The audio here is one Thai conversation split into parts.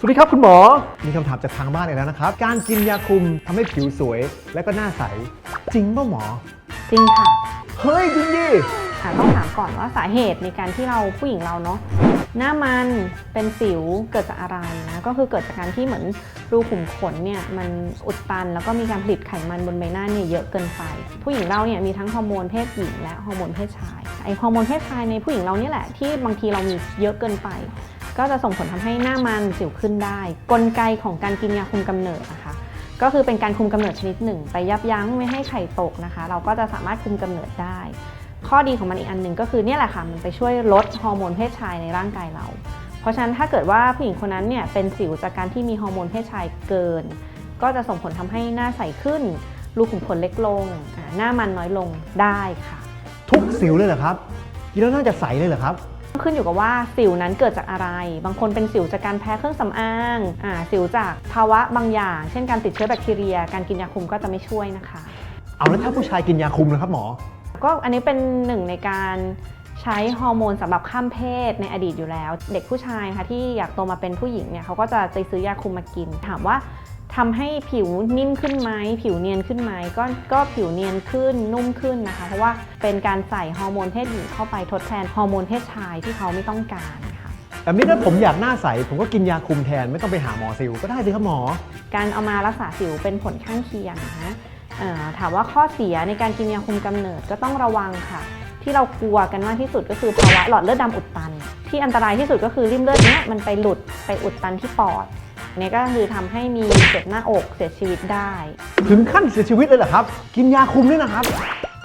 สวัสดีครับคุณหมอ มีคำถามจากทางบ้านอีกแล้วนะครับ การกินยาคุมทำให้ผิวสวยและก็หน้าใส จริงป่ะหมอ จริงค่ะเฮ้ยจริงดิอะต้องถามก่อนว่าสาเหตุในการที่เราผู้หญิงเราเนาะหน้ามันเป็นสิวเกิดจากอะไรนะก็คือเกิดจากการที่เหมือนรูขุมขนเนี่ยมันอุดตัน แล้วก็มีการผลิตไขมันบนใบหน้าเนี่ยเยอะเกินไป ผู้หญิงเราเนี่ยมีทั้งฮอร์โมนเพศหญิงและฮอร์โมนเพศชายไอฮอร์โมนเพศชายในผู้หญิงเราเนี่ยแหละที่บางทีเรามีเยอะเกินไป ก็จะส่งผลทำให้หน้ามันสิวขึ้นได้ กลไกของการกินยาคุมกำเนิดนะคะ ก็คือเป็นการคุมกำเนิดชนิดหนึ่ง ไปยับยั้งไม่ให้ไข่ตกนะคะ เราก็จะสามารถคุมกำเนิดได้ ข้อดีของมันอีกอันหนึ่งก็คือเนี่ยแหละค่ะมันไปช่วยลดฮอร์โมนเพศชายในร่างกายเรา เพราะฉะนั้นถ้าเกิดว่าผู้หญิงคนนั้นเนี่ยเป็นสิวจากการที่มีฮอร์โมนเพศชายเกิน ก็จะส่งผลทำให้หน้าใสขึ้นรูขุมขนเล็กลง หน้ามันน้อยลงได้ค่ะ ทุกสิวเลยเหรอครับกินแล้วน่าจะใสเลยเหรอครับ ขึ้นอยู่กับว่าสิวนั้นเกิดจากอะไร บางคนเป็นสิวจากการแพ้เครื่องสำอางอ่าสิวจากภาวะบางอย่าง เช่นการติดเชื้อแบคทีเรีย การกินยาคุมก็จะไม่ช่วยนะคะ เอาแล้วถ้าผู้ชายกินยาคุมนะครับหมอ ก็อันนี้เป็นหนึ่งในการใช้ฮอร์โมนสำหรับข้ามเพศในอดีตอยู่แล้ว เด็กผู้ชายนะคะที่อยากโตมาเป็นผู้หญิงเนี่ยเขาก็จะไปซื้อยาคุมมากิน ถามว่า ทำให้ผิวนิ่มขึ้นไหมผิวเนียนขึ้นไหมก็ก็ผิวเนียนขึ้นนุ่มขึ้นนะคะ เพราะว่าเป็นการใส่ฮอร์โมนเพศหญิงเข้าไปทดแทนฮอร์โมนเพศชายที่เขาไม่ต้องการค่ะแบบนี้ถ้าผมอยากหน้าใส ผมก็กินยาคุมแทนไม่ต้องไปหาหมอสิวก็ได้สิครับหมอ การเอามารักษาสิวเป็นผลข้างเคียงนะเอ่อถามว่าข้อเสียในการกินยาคุมกำเนิดก็ต้องระวังค่ะ ที่เรากลัวกันมากที่สุดก็คือภาวะหลอดเลือดดำอุดตัน ที่อันตรายที่สุดก็คือริ่มเลือดเนี้ยมันไปหลุดไปอุดตันที่ปอด เนี่ยก็คือทำให้มีเจ็บหน้าอกเสียชีวิตได้ ถึงขั้นเสียชีวิตเลยเหรอครับ กินยาคุมด้วยนะครับ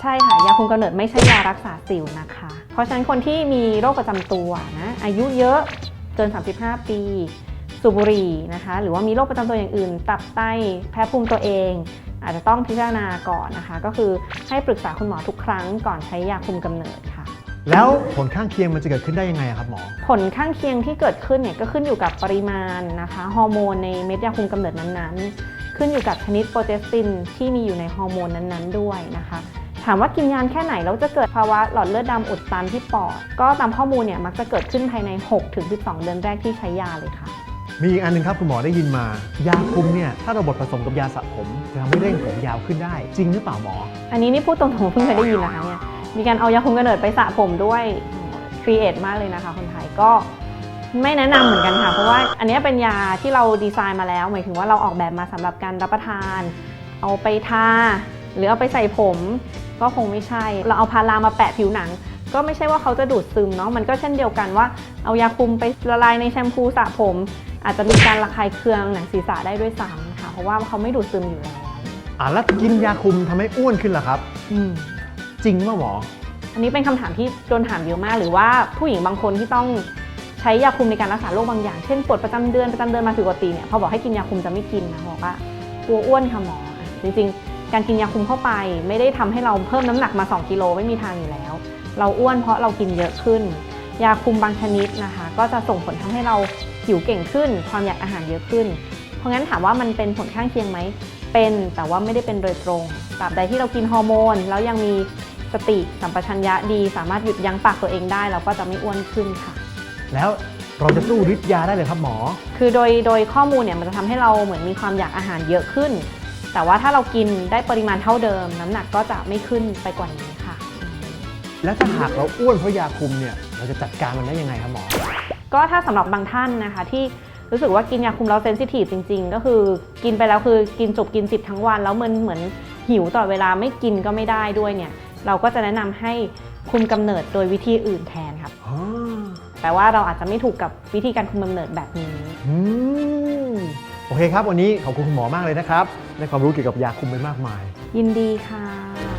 ใช่ค่ะ ยาคุมกำเนิดไม่ใช่ยารักษาสิวนะคะ เพราะฉะนั้นคนที่มีโรคประจำตัวนะอายุเยอะเกิน 35 ปีสูบบุหรี่นะคะหรือว่ามีโรคประจำตัวอย่างอื่น ตับไตแพ้ภูมิตัวเอง อาจจะต้องพิจารณาก่อนนะคะ ก็คือให้ปรึกษาคุณหมอทุกครั้งก่อนใช้ยาคุมกำเนิดค่ะ แล้วผลข้างเคียงมันจะเกิดขึ้นได้ยังไงอะครับหมอ ผลข้างเคียงที่เกิดขึ้นเนี่ยก็ขึ้นอยู่กับปริมาณนะคะฮอร์โมนในเม็ดยาคุมกำเนิดนั้นๆ ขึ้นอยู่กับชนิดโปรเจสตินที่มีอยู่ในฮอร์โมนนั้นๆ ด้วยนะคะ ถามว่ากินยานแค่ไหนแล้วจะเกิดภาวะหลอดเลือดดำอุดตันที่ปอด ก็ตามข้อมูลเนี่ยมักจะเกิดขึ้นภายใน 6-12 เดือนแรกที่ใช้ยาเลยค่ะ มีอีกอันหนึ่งครับคุณหมอได้ยินมา ยาคุมเนี่ยถ้าเราบดผสมกับยาสระผมจะทำให้เร่งผมยาวขึ้นได้ จริงหรือเปล่าหมอ อันนี้นี่พูดตรงๆเพิ่งเคยได้ยินนะคะเนี่ย มีการเอายาคุมกำเนิดไปสระผมด้วยครีเอทมากเลยนะคะ คนไทยก็ไม่แนะนำเหมือนกันค่ะ เพราะว่าอันนี้เป็นยาที่เราดีไซน์มาแล้ว หมายถึงว่าเราออกแบบมาสำหรับการรับประทาน เอาไปทา หรือเอาไปใส่ผม ก็คงไม่ใช่ เราเอาพารามาแปะผิวหนัง ก็ไม่ใช่ว่าเขาจะดูดซึมเนาะมันก็เช่นเดียวกันว่า เอายาคุมไปละลายในแชมพูสระผม อาจจะมีการระคายเคืองหนังศีรษะได้ด้วยซ้ำค่ะเพราะว่าเขาไม่ดูดซึมอยู่แล้วอะแล้วกินยาคุมทำให้อ้วนขึ้นเหรอครับ อืม จริงป่ะหมอ อันนี้เป็นคำถามที่โดนถามเยอะมาก หรือว่าผู้หญิงบางคนที่ต้องใช้ยาคุมในการรักษาโรคบางอย่าง เช่นปวดประจำเดือนประจำเดือนมาผิดปกติเนี่ย พอบอกให้กินยาคุมจะไม่กินนะบอกว่ากลัวอ้วนค่ะหมอ จริงๆ การกินยาคุมเข้าไป ไม่ได้ทำให้เราเพิ่มน้ำหนักมา 2 กิโลไม่มีทางอยู่แล้ว เราอ้วนเพราะเรากินเยอะขึ้น ยาคุมบางชนิดนะคะ ก็จะส่งผลทำให้เราผิวเก่งขึ้น ความอยากอาหารเยอะขึ้น เพราะงั้นถามว่ามันเป็นผลข้างเคียงไหมเป็นแต่ว่าไม่ได้เป็นโดยตรงตราบใดที่เรากินฮอร์โมน แล้วยังมี สติสัมปชัญญะดี สามารถหยุดยั้งปากตัวเองได้ เราก็จะไม่อ้วนขึ้นค่ะ แล้วเราจะสู้ฤทธิ์ยาได้เลยครับหมอ คือโดยโดยข้อมูลเนี่ยมันจะทำให้เราเหมือนมีความอยากอาหารเยอะขึ้น แต่ว่าถ้าเรากินได้ปริมาณเท่าเดิม น้ำหนักก็จะไม่ขึ้นไปกว่านี้ค่ะ แล้วถ้าหากเราอ้วนเพราะยาคุมเนี่ยเราจะจัดการมันได้ยังไงครับหมอ ก็ถ้าสำหรับบางท่านนะคะที่รู้สึกว่ากินยาคุมแล้วเซนซิทีฟจริง ๆ ก็คือกินไปแล้วคือกินจุบกินจิบทั้งวัน แล้วมันเหมือนหิวตลอดเวลาไม่กินก็ไม่ได้ด้วยเนี่ย เราก็จะแนะนำให้คุมกำเนิดโดยวิธีอื่นแทนครับแปลว่าเราอาจจะไม่ถูกกับวิธีการคุมกำเนิดแบบนี้ อืมโอเคครับ วันนี้ขอบคุณคุณหมอมากเลยนะครับ ได้ความรู้เกี่ยวกับยาคุมไปมากมาย ยินดีค่ะ